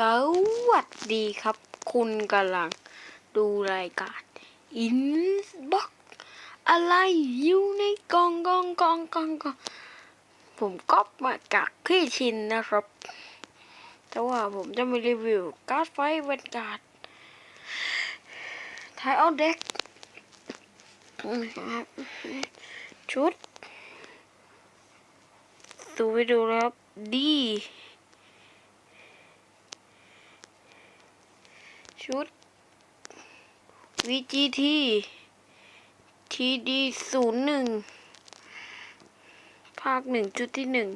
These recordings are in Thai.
สวัสดีครับ คุณกำลังดูรายการ Inbox อะไรอยู่ในกองกองกองกองกองผมก๊อปมาจากพี่ชินนะครับ แต่ว่าผมจะมารีวิวการ์ดไฟเวนการ์ดไทยเอเด็กชุด ดูไปดูแล้วครับดี ชุด VGT TD ศูนย์หนึ่งภาคหนึ่งจุดที่หนึ่ง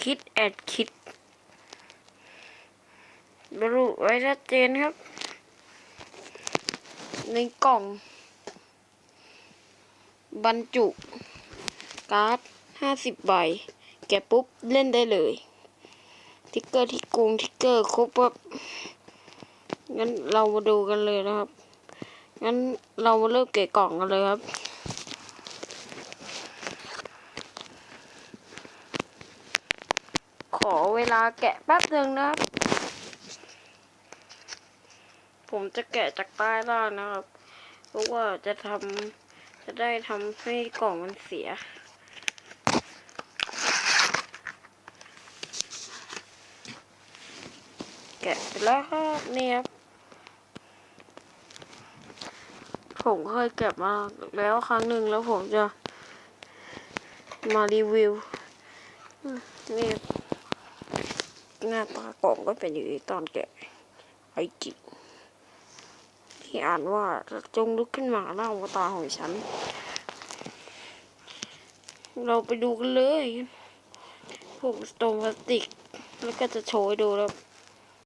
คิดแอดคิดบรรลุไว้ชัดเจนครับ ในกล่อง บรรจุ การ์ดห้าสิบใบ แกะปุ๊บ เล่นได้เลย ทิกเกอร์ที่กรุงทิกเกอร์ครบครับงั้นเรามาดูกันเลยนะครับ งั้นเรามาเริ่มเกะกล่องกันเลยครับขอเวลาแกะแป๊บหนึ่งนะครับ ผมจะแกะจากใต้ล่างนะครับ เพราะว่าจะทำจะได้ทำให้กล่องมันเสีย แกะไปแล้วครับนี่ครับผมเคยเก็บมาแล้วครั้งหนึ่งแล้วผมจะมารีวิวนี่หน้าตากล่องก็เป็นอย่างนี้ตอนแกะไอจิที่อ่านว่าจงลุกขึ้นมาหน้าวตาของฉัน เราไปดูกันเลยพวกสโตนพลาสติก แล้วก็จะโชว์ให้ดูแล้ว